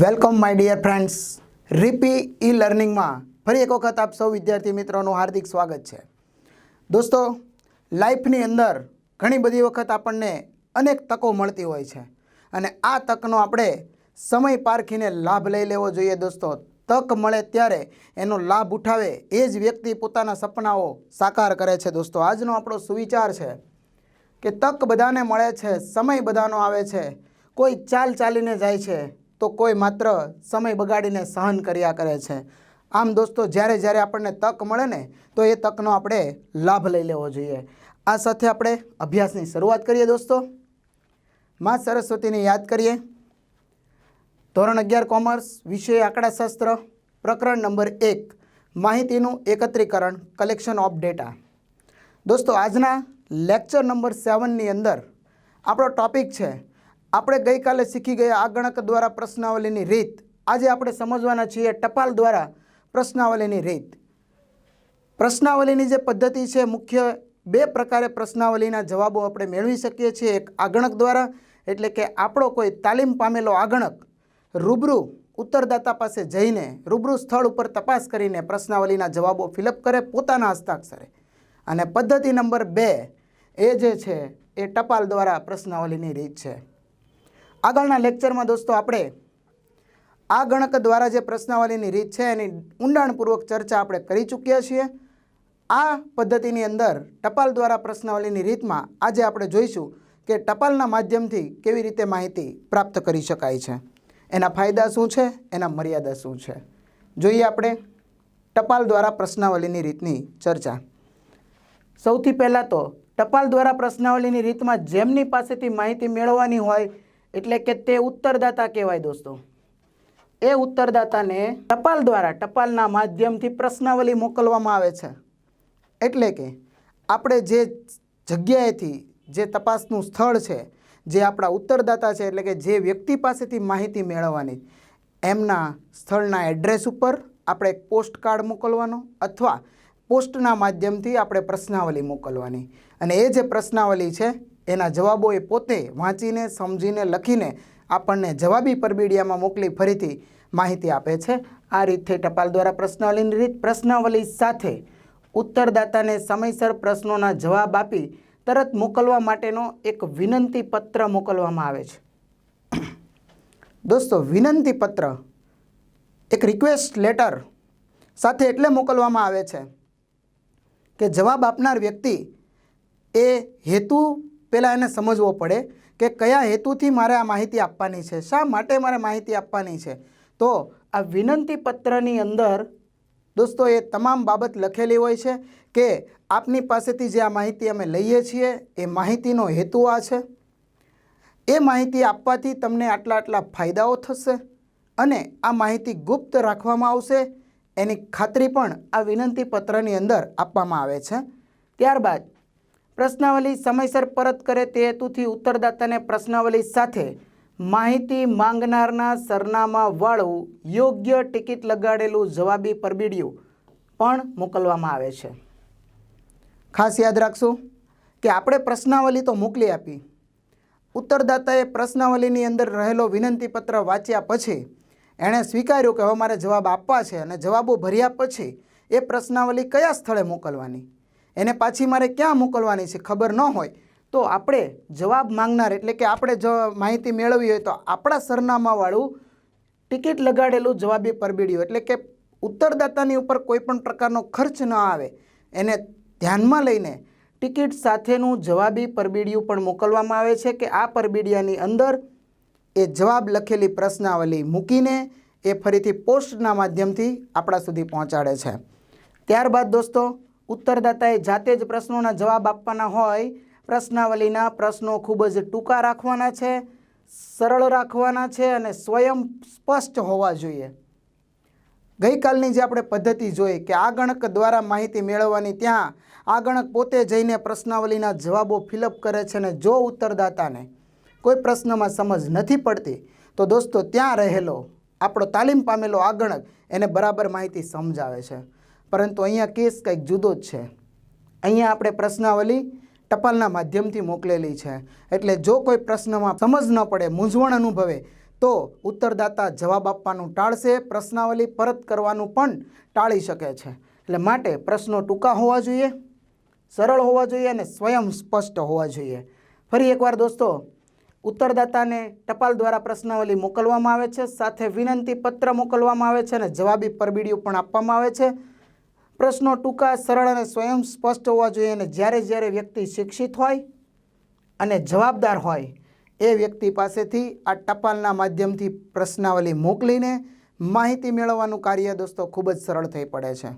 Welcome my dear friends રીપી ઈ લર્નિંગમાં ફરી એક વખત આપ સૌ વિદ્યાર્થી મિત્રોનું હાર્દિક સ્વાગત છે. દોસ્તો લાઈફની અંદર ઘણી બધી વખત આપણને અનેક તકો મળતી હોય છે અને આ તકનો આપણે સમય પારખીને લાભ લઈ લેવો જોઈએ દોસ્તો. તક મળે ત્યારે એનો લાભ ઉઠાવે એ જ વ્યક્તિ પોતાના સપનાઓ સાકાર કરે છે દોસ્તો. આજનો આપણો સુવિચાર છે કે તક બધાને મળે છે, સમય બધાનો આવે છે, કોઈ ચાલ ચાલીને જાય છે તો કોઈ માત્ર સમય બગાડીને સહન કર્યા કરે છે. આમ દોસ્તો, જ્યારે જ્યારે આપણને તક મળે ને, તો એ તકનો આપણે લાભ લઈ લેવો જોઈએ. આ સાથે આપણે અભ્યાસની શરૂઆત કરીએ દોસ્તો. મા સરસ્વતીને યાદ કરીએ. ધોરણ અગિયાર, કોમર્સ, વિષય આંકડાશાસ્ત્ર, પ્રકરણ નંબર એક, માહિતીનું એકત્રીકરણ કલેક્શન ઓફ ડેટા દોસ્તો, આજના લેક્ચર નંબર સેવનની અંદર આપણો ટોપિક છે આપણે ગઈકાલે શીખી ગયા આ ગણક દ્વારા પ્રશ્નાવલીની રીત. આજે આપણે સમજવાના છીએ ટપાલ દ્વારા પ્રશ્નાવલીની રીત. પ્રશ્નાવલીની જે પદ્ધતિ છે, મુખ્ય બે પ્રકારે પ્રશ્નાવલીના જવાબો આપણે મેળવી શકીએ છીએ. એક આગણક દ્વારા, એટલે કે આપણો કોઈ તાલીમ પામેલો આગણક, રૂબરૂ ઉત્તરદાતા પાસે જઈને, રૂબરૂ સ્થળ ઉપર તપાસ કરીને પ્રશ્નાવલીના જવાબો ફિલઅપ કરે પોતાના હસ્તાક્ષરે. અને પદ્ધતિ નંબર બે એ જે છે, એ ટપાલ દ્વારા પ્રશ્નાવલીની રીત છે. આગળના લેક્ચરમાં દોસ્તો આપણે આ ગણક દ્વારા જે પ્રશ્નાવલીની રીત છે એની ઊંડાણપૂર્વક ચર્ચા આપણે કરી ચૂક્યા છીએ. આ પદ્ધતિની અંદર ટપાલ દ્વારા પ્રશ્નાવલીની રીતમાં આજે આપણે જોઈશું કે ટપાલના માધ્યમથી કેવી રીતે માહિતી પ્રાપ્ત કરી શકાય છે. એના ફાયદા શું છે? એના મર્યાદા શું છે? જોઈએ આપણે ટપાલ દ્વારા પ્રશ્નાવલીની રીતની ચર્ચા. સૌથી પહેલાં તો ટપાલ દ્વારા પ્રશ્નાવલીની રીતમાં જેમની પાસેથી માહિતી મેળવવાની હોય એટલે કે તે ઉત્તરદાતા કહેવાય દોસ્તો. એ ઉત્તરદાતાને ટપાલ દ્વારા, ટપાલના માધ્યમથી પ્રશ્નાવલી મોકલવામાં આવે છે. એટલે કે આપણે જે જગ્યાએથી જે તપાસનું સ્થળ છે, જે આપણા ઉત્તરદાતા છે, એટલે કે જે વ્યક્તિ પાસેથી માહિતી મેળવવાની, એમના સ્થળના એડ્રેસ ઉપર આપણે એક પોસ્ટ મોકલવાનો અથવા પોસ્ટના માધ્યમથી આપણે પ્રશ્નાવલી મોકલવાની. અને એ જે પ્રશ્નાવલી છે એના જવાબો એ પોતે વાંચીને, સમજીને, લખીને આપણને જવાબી પરબીડિયામાં મોકલી ફરીથી માહિતી આપે છે. આ રીતે ટપાલ દ્વારા પ્રશ્નાવલીની રીત પ્રશ્નાવલી સાથે ઉત્તરદાતાને સમયસર પ્રશ્નોના જવાબ આપી તરત મોકલવા માટેનો એક વિનંતી પત્ર મોકલવામાં આવે છે. દોસ્તો, વિનંતી પત્ર એક રિક્વેસ્ટ લેટર સાથે એટલે મોકલવામાં આવે છે કે જવાબ આપનાર વ્યક્તિ એ હેતુ પહેલાં એને સમજવો પડે કે કયા હેતુથી મારે આ માહિતી આપવાની છે, શા માટે મારે માહિતી આપવાની છે. તો આ વિનંતી પત્રની અંદર દોસ્તો, એ તમામ બાબત લખેલી હોય છે કે આપની પાસેથી જે આ માહિતી અમે લઈએ છીએ, એ માહિતીનો હેતુ આ છે. એ માહિતી આપવાથી તમને આટલા આટલા ફાયદાઓ થશે અને આ માહિતી ગુપ્ત રાખવામાં આવશે. એની ખાતરી પણ આ વિનંતી પત્રની અંદર આપવામાં આવે છે. ત્યારબાદ પ્રશ્નાવલી સમયસર પરત કરે તે હેતુથી ઉત્તરદાતાને પ્રશ્નાવલી સાથે માહિતી માંગનારના સરનામાવાળું યોગ્ય ટિકિટ લગાડેલું જવાબી પરબીડિયું પણ મોકલવામાં આવે છે. ખાસ યાદ રાખશું કે આપણે પ્રશ્નાવલી તો મોકલી આપી. ઉત્તરદાતાએ પ્રશ્નાવલીની અંદર રહેલો વિનંતી પત્ર વાંચ્યા પછી એણે સ્વીકાર્યું કે હવે મારે જવાબ આપવા છે અને જવાબો ભર્યા પછી એ પ્રશ્નાવલી કયા સ્થળે મોકલવાની? એને પાછી મારે ક્યાં મોકલવાની છે ખબર ન હોય. તો આપણે જવાબ માંગનાર એટલે કે આપણે જો માહિતી મેળવી હોય તો આપણા સરનામાવાળું ટિકિટ લગાડેલું જવાબી પરબીડિયું એટલે કે ઉત્તરદાતાની ઉપર કોઈપણ પ્રકારનો ખર્ચ ન આવે. એને ધ્યાનમાં લઈને ટિકિટ સાથેનું જવાબી પરબીડિયું પણ મોકલવામાં આવે છે કે આ પરબીડિયાની અંદર એ જવાબ લખેલી પ્રશ્નાવલી મૂકીને એ ફરીથી પોસ્ટના માધ્યમથી આપણા સુધી પહોંચાડે છે. ત્યારબાદ દોસ્તો ઉત્તરદાતાએ જાતે જ પ્રશ્નોના જવાબ આપવાના હોય. પ્રશ્નાવલીના પ્રશ્નો ખૂબ જ ટૂંકા રાખવાના છે, સરળ રાખવાના છે અને સ્વયં સ્પષ્ટ હોવા જોઈએ. ગઈકાલની જે આપણે પદ્ધતિ જોઈ કે આ ગણક દ્વારા માહિતી મેળવવાની ત્યાં આ ગણક પોતે જઈને પ્રશ્નાવલીના જવાબો ફિલઅપ કરે છે અને જો ઉત્તરદાતાને કોઈ પ્રશ્નમાં સમજ નથી પડતી, તો દોસ્તો ત્યાં રહેલો આપણો તાલીમ પામેલો આ ગણક એને બરાબર માહિતી સમજાવે છે. પરંતુ અહીંયા કેસ કંઈક જુદો જ છે. અહીંયા આપણે પ્રશ્નાવલી ટપાલના માધ્યમથી મોકલેલી છે. એટલે જો કોઈ પ્રશ્નમાં સમજ ન પડે, મૂંઝવણ અનુભવે, તો ઉત્તરદાતા જવાબ આપવાનું ટાળશે, પ્રશ્નાવલી પરત કરવાનું પણ ટાળી શકે છે. એટલે માટે પ્રશ્નો ટૂંકા હોવા જોઈએ, સરળ હોવા જોઈએ અને સ્વયં સ્પષ્ટ હોવા જોઈએ. ફરી એકવાર દોસ્તો, ઉત્તરદાતાને ટપાલ દ્વારા પ્રશ્નાવલી મોકલવામાં આવે છે, સાથે વિનંતી પત્ર મોકલવામાં આવે છે અને જવાબી પરબીડિયું પણ આપવામાં આવે છે. પ્રશ્નો ટૂંકા, સરળ અને સ્વયં સ્પષ્ટ હોવા જોઈએ અને જ્યારે જ્યારે વ્યક્તિ શિક્ષિત હોય અને જવાબદાર હોય, એ વ્યક્તિ પાસેથી આ ટપાલના માધ્યમથી પ્રશ્નાવલી મોકલીને માહિતી મેળવવાનું કાર્ય દોસ્તો ખૂબ જ સરળ થઈ પડે છે.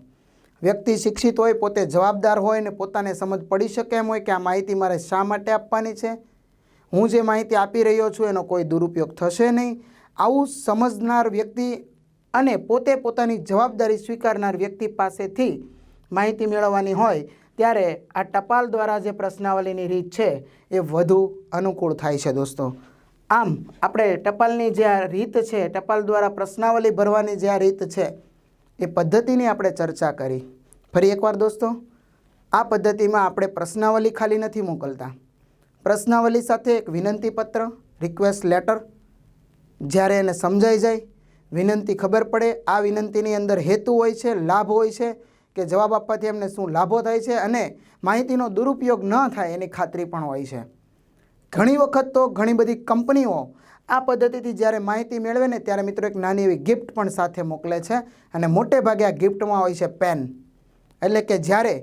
વ્યક્તિ શિક્ષિત હોય, પોતે જવાબદાર હોય ને પોતાને સમજ પડી શકે એમ હોય કે આ માહિતી મારે શા માટે આપવાની છે? હું જે માહિતી આપી રહ્યો છું એનો કોઈ દુરુપયોગ થશે નહીં. આવું સમજનાર વ્યક્તિ અને પોતે પોતાની જવાબદારી સ્વીકારનાર વ્યક્તિ પાસેથી માહિતી મેળવવાની હોય ત્યારે આ ટપાલ દ્વારા જે પ્રશ્નાવલીની રીત છે એ વધુ અનુકૂળ થાય છે દોસ્તો. આમ, આપણે ટપાલની જે આ રીત છે, ટપાલ દ્વારા પ્રશ્નાવલી ભરવાની જે આ રીત છે, એ પદ્ધતિની આપણે ચર્ચા કરી. ફરી એકવાર દોસ્તો, આ પદ્ધતિમાં આપણે પ્રશ્નાવલી ખાલી નથી મોકલતા. પ્રશ્નાવલી સાથે એક વિનંતી પત્ર રિક્વેસ્ટ લેટર જ્યારે એને સમજાઈ જાય વિનંતી ખબર પડે. આ વિનંતીની અંદર હેતુ હોય છે, લાભ હોય છે કે જવાબ આપવાથી એમને શું લાભો થાય છે અને માહિતીનો દુરુપયોગ ન થાય એની ખાતરી પણ હોય છે. ઘણી વખત તો ઘણી બધી કંપનીઓ આ પદ્ધતિથી જ્યારે માહિતી મેળવે ને ત્યારે મિત્રો એક નાની એવી ગિફ્ટ પણ સાથે મોકલે છે અને મોટે ભાગે આ ગિફ્ટમાં હોય છે પેન એટલે કે જ્યારે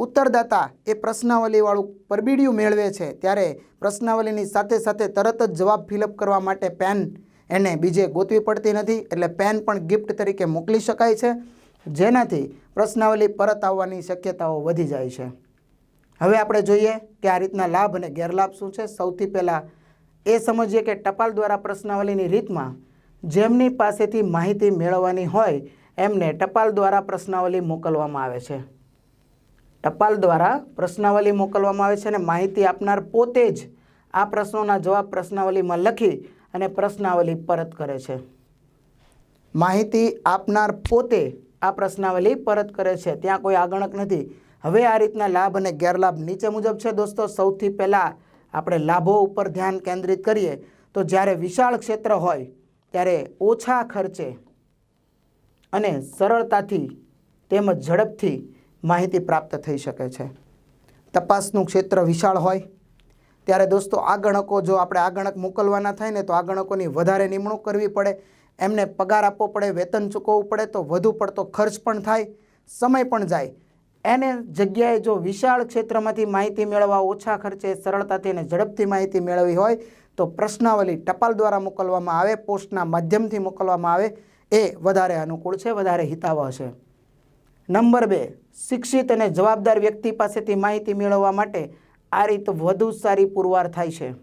ઉત્તરદાતા એ પ્રશ્નાવલીવાળું પરબીડિયું મેળવે છે, ત્યારે પ્રશ્નાવલીની સાથે સાથે તરત જ જવાબ ફિલઅપ કરવા માટે પેન એને બીજે ગોતવી પડતી નથી એટલે પેન પણ ગિફ્ટ તરીકે મોકલી શકાય છે, જેનાથી પ્રશ્નાવલી પરત આવવાની શક્યતાઓ વધી જાય છે. હવે આપણે જોઈએ કે આ રીતના લાભ અને ગેરલાભ શું છે. સૌથી પહેલાં એ સમજીએ કે ટપાલ દ્વારા પ્રશ્નાવલીની રીતમાં જેમની પાસેથી માહિતી મેળવવાની હોય, એમને ટપાલ દ્વારા પ્રશ્નાવલી મોકલવામાં આવે છે. ટપાલ દ્વારા પ્રશ્નાવલી મોકલવામાં આવે છે અને માહિતી આપનાર પોતે જ આ પ્રશ્નોના જવાબ પ્રશ્નાવલીમાં લખી અને પ્રશ્નાવલી પરત કરે છે. માહિતી આપનાર પોતે આ પ્રશ્નાવલી પરત કરે છે. ત્યાં કોઈ આગણક નથી. હવે આ રીતના લાભ અને ગેરલાભ નીચે મુજબ છે દોસ્તો. સૌથી પહેલાં આપણે લાભો ઉપર ધ્યાન કેન્દ્રિત કરીએ તો જ્યારે વિશાળ ક્ષેત્ર હોય ત્યારે ઓછા ખર્ચે અને સરળતાથી તેમજ ઝડપથી માહિતી પ્રાપ્ત થઈ શકે છે. તપાસનું ક્ષેત્ર વિશાળ હોય ત્યારે દોસ્તો આ ગણકો જો આપણે આ ગણક મોકલવાના થાય ને તો આ ગણકોની વધારે નિમણૂક કરવી પડે, એમને પગાર આપવો પડે, વેતન ચૂકવવું પડે, તો વધુ પડતો ખર્ચ પણ થાય, સમય પણ જાય. એને જગ્યાએ જો વિશાળ ક્ષેત્રમાંથી માહિતી મેળવવા ઓછા ખર્ચે, સરળતાથી અને ઝડપથી માહિતી મેળવવી હોય, તો પ્રશ્નાવલી ટપાલ દ્વારા મોકલવામાં આવે, પોસ્ટના માધ્યમથી મોકલવામાં આવે, એ વધારે અનુકૂળ છે, વધારે હિતાવહ છે. નંબર બે, શિક્ષિત અને જવાબદાર વ્યક્તિ પાસેથી માહિતી મેળવવા માટે આ રીત વધુ સારી પુરવાર થાય છે.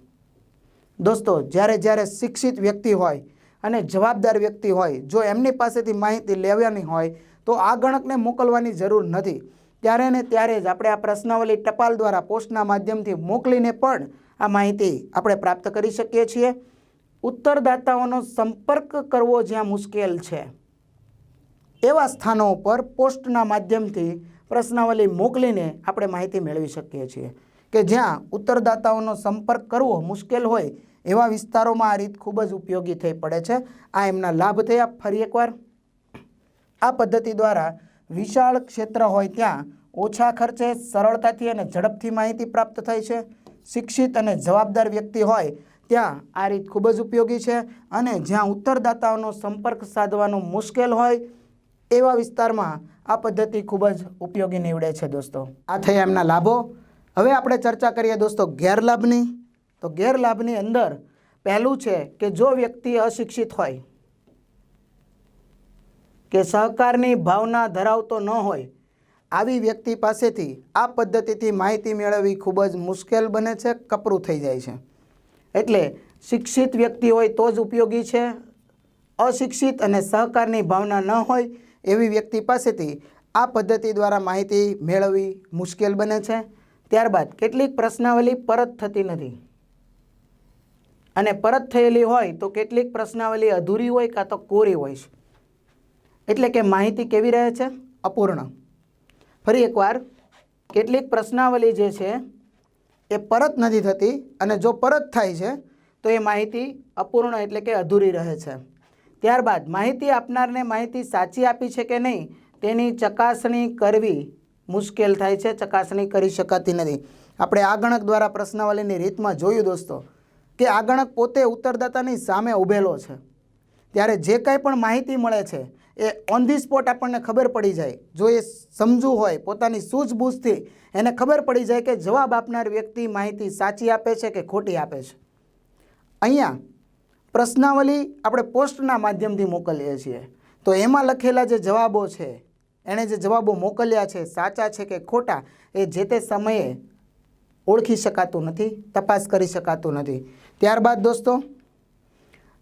દોસ્તો, જ્યારે જ્યારે શિક્ષિત વ્યક્તિ હોય અને જવાબદાર વ્યક્તિ હોય, જો એમની પાસેથી માહિતી લેવાની હોય, તો આ ગણકને મોકલવાની જરૂર નથી. ત્યારે ને ત્યારે જ આપણે આ પ્રશ્નાવલી ટપાલ દ્વારા પોસ્ટના માધ્યમથી મોકલીને પણ આ માહિતી આપણે પ્રાપ્ત કરી શકીએ છીએ. ઉત્તરદાતાઓનો સંપર્ક કરવો જ્યાં મુશ્કેલ છે. એવા સ્થાનો ઉપર પોસ્ટના માધ્યમથી પ્રશ્નાવલી મોકલીને આપણે માહિતી મેળવી શકીએ છીએ. કે જ્યાં ઉત્તરદાતાઓનો સંપર્ક કરવો મુશ્કેલ હોય, એવા વિસ્તારોમાં આ રીત ખૂબ જ ઉપયોગી થઈ પડે છે. આ એમના લાભ થયા. ફરી એકવાર, આ પદ્ધતિ દ્વારા વિશાળ ક્ષેત્ર હોય ત્યાં ઓછા ખર્ચે, સરળતાથી અને ઝડપથી માહિતી પ્રાપ્ત થાય છે. શિક્ષિત અને જવાબદાર વ્યક્તિ હોય ત્યાં આ રીત ખૂબ જ ઉપયોગી છે અને જ્યાં ઉત્તરદાતાઓનો સંપર્ક સાધવાનો મુશ્કેલ હોય, એવા વિસ્તારમાં આ પદ્ધતિ ખૂબ જ ઉપયોગી નીવડે છે દોસ્તો. આ થયા એમના લાભો. હવે આપણે ચર્ચા કરીએ દોસ્તો ગેરલાભની. તો ગેરલાભની અંદર પહેલું છે કે જો વ્યક્તિ અશિક્ષિત હોય, કે સહકારની ભાવના ધરાવતો ન હોય, આવી વ્યક્તિ પાસેથી આ પદ્ધતિથી માહિતી મેળવવી ખૂબ જ મુશ્કેલ બને છે, કપરું થઈ જાય છે. એટલે શિક્ષિત વ્યક્તિ હોય તો જ ઉપયોગી છે, અશિક્ષિત અને સહકારની ભાવના ન હોય એવી વ્યક્તિ પાસેથી આ પદ્ધતિ દ્વારા માહિતી મેળવવી મુશ્કેલ બને છે. ત્યારબાદ કેટલીક પ્રશ્નાવલી પરત થતી નથી. અને પરત થયેલી હોય તો કેટલીક પ્રશ્નાવલી અધૂરી હોય કાં તો કોરી હોય છે. એટલે કે માહિતી કેવી રહે છે? અપૂર્ણ. ફરી એકવાર, કેટલીક પ્રશ્નાવલી જે છે એ પરત નથી થતી અને જો પરત થાય છે, તો એ માહિતી અપૂર્ણ એટલે કે અધૂરી રહે છે. ત્યારબાદ, માહિતી આપનારને માહિતી સાચી આપી છે કે નહીં તેની ચકાસણી કરવી મુશ્કેલ થાય છે, ચકાસણી કરી શકાતી નથી. આપણે આ ગણક દ્વારા પ્રશ્નાવલીની રીતમાં જોયું દોસ્તો, કે આ ગણક પોતે ઉત્તરદાતાની સામે ઊભેલો છે. ત્યારે જે કાંઈ પણ માહિતી મળે છે, એ ઓન ધી સ્પોટ આપણને ખબર પડી જાય. જો એ સમજવું હોય, પોતાની સૂઝબૂઝથી એને ખબર પડી જાય કે જવાબ આપનાર વ્યક્તિ માહિતી સાચી આપે છે કે ખોટી આપે છે. અહીંયા પ્રશ્નાવલી આપણે પોસ્ટના માધ્યમથી મોકલીએ છીએ. તો એમાં લખેલા જે જવાબો છે એણે જે જવાબો મોકલ્યા છે, સાચા છે કે ખોટા, એ જે તે સમયે ઓળખી શકાતું નથી, તપાસ કરી શકાતું નથી. ત્યારબાદ દોસ્તો,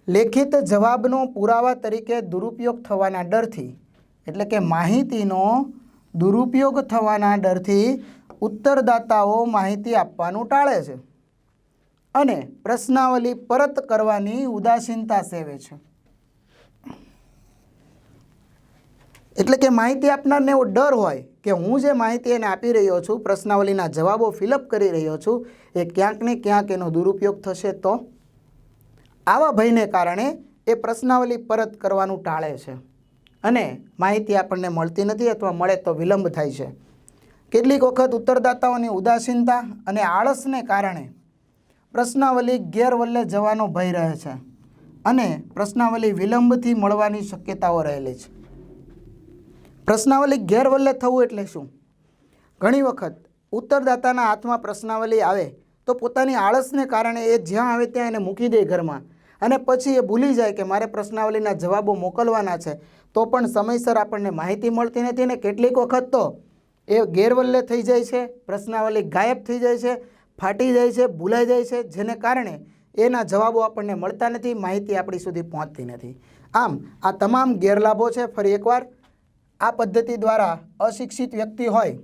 લેખિત જવાબનો પુરાવા તરીકે દુરુપયોગ થવાના ડરથી, એટલે કે માહિતીનો દુરુપયોગ થવાના ડરથી ઉત્તરદાતાઓ માહિતી આપવાનું ટાળે છે અને પ્રશ્નાવલી પરત કરવાની ઉદાસીનતા સેવે છે. એટલે કે માહિતી આપનારને એવો ડર હોય કે હું જે માહિતી એને આપી રહ્યો છું, પ્રશ્નાવલીના જવાબો ફિલઅપ કરી રહ્યો છું, એ ક્યાંક ને ક્યાંક એનો દુરુપયોગ થશે તો? આવા ભયને કારણે એ પ્રશ્નાવલી પરત કરવાનું ટાળે છે. અને માહિતી આપણને મળતી નથી અથવા મળે તો વિલંબ થાય છે. કેટલીક વખત ઉત્તરદાતાઓની ઉદાસીનતા અને આળસને કારણે પ્રશ્નાવલી ગેરવલ્લે જવાનો ભય રહે છે અને પ્રશ્નાવલી વિલંબથી મળવાની શક્યતાઓ રહેલી છે. પ્રશ્નાવલી ગેરવલ્લે થવું એટલે શું? ઘણી વખત ઉત્તરદાતાના હાથમાં પ્રશ્નાવલી આવે તો પોતાની આળસને કારણે એ જ્યાં આવે ત્યાં એને મૂકી દે ઘરમાં અને પછી એ ભૂલી જાય કે મારે પ્રશ્નાવલીના જવાબો મોકલવાના છે. તો પણ સમયસર આપણને માહિતી મળતી નથી ને કેટલીક વખત તો એ ગેરવલ્લે થઈ જાય છે, પ્રશ્નાવલી ગાયબ થઈ જાય છે, ફાટી જાય છે, ભૂલાઈ જાય છે, જેને કારણે એના જવાબો આપણને મળતા નથી, માહિતી આપણી સુધી પહોંચતી નથી. આમ, આ તમામ ગેરલાભો છે, ફરી એકવાર આ પદ્ધતિ દ્વારા અશિક્ષિત વ્યક્તિ હોય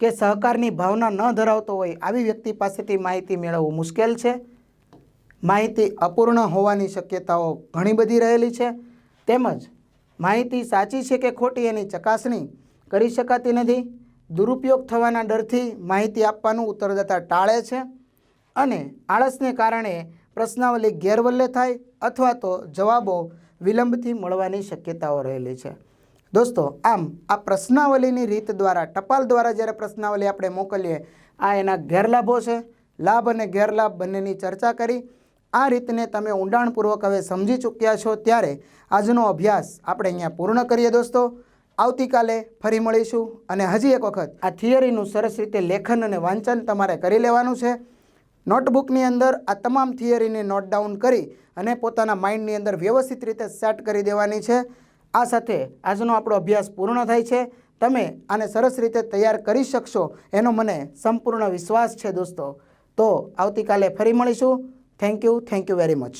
કે સહકારની ભાવના ન ધરાવતો હોય આવી વ્યક્તિ પાસેથી માહિતી મેળવવું મુશ્કેલ છે. માહિતી અપૂર્ણ હોવાની શક્યતાઓ ઘણી બધી રહેલી છે. તેમજ માહિતી સાચી છે કે ખોટી એની ચકાસણી કરી શકાતી નથી. દુરુપયોગ થવાના ડરથી માહિતી આપવાનું ઉત્તરદાતા ટાળે છે અને આળસને કારણે પ્રશ્નાવલી ગેરવલ્લે થાય અથવા તો જવાબો વિલંબથી મળવાની શક્યતાઓ રહેલી છે. દોસ્તો, આમ આ પ્રશ્નાવલીની રીત દ્વારા, ટપાલ દ્વારા જ્યારે પ્રશ્નાવલી આપણે મોકલીએ, આ એના ગેરલાભો છે. લાભ અને ગેરલાભ બંનેની ચર્ચા કરી. આ રીતને તમે ઊંડાણપૂર્વક હવે સમજી ચૂક્યા છો ત્યારે આજનો અભ્યાસ આપણે અહીંયા પૂર્ણ કરીએ દોસ્તો. આવતીકાલે ફરી મળીશું અને હજી એક વખત આ થિયરીનું સરસ રીતે લેખન અને વાંચન તમારે કરી લેવાનું છે. નોટબુકની અંદર આ તમામ થિયરીને નોટ ડાઉન કરી અને પોતાના માઇન્ડની અંદર વ્યવસ્થિત રીતે સેટ કરી દેવાની છે. આ સાથે આજનો આપણો અભ્યાસ પૂર્ણ થાય છે. તમે આને સરસ રીતે તૈયાર કરી શકશો એનો મને સંપૂર્ણ વિશ્વાસ છે દોસ્તો. તો આવતીકાલે ફરી મળીશું. Thank you thank you very much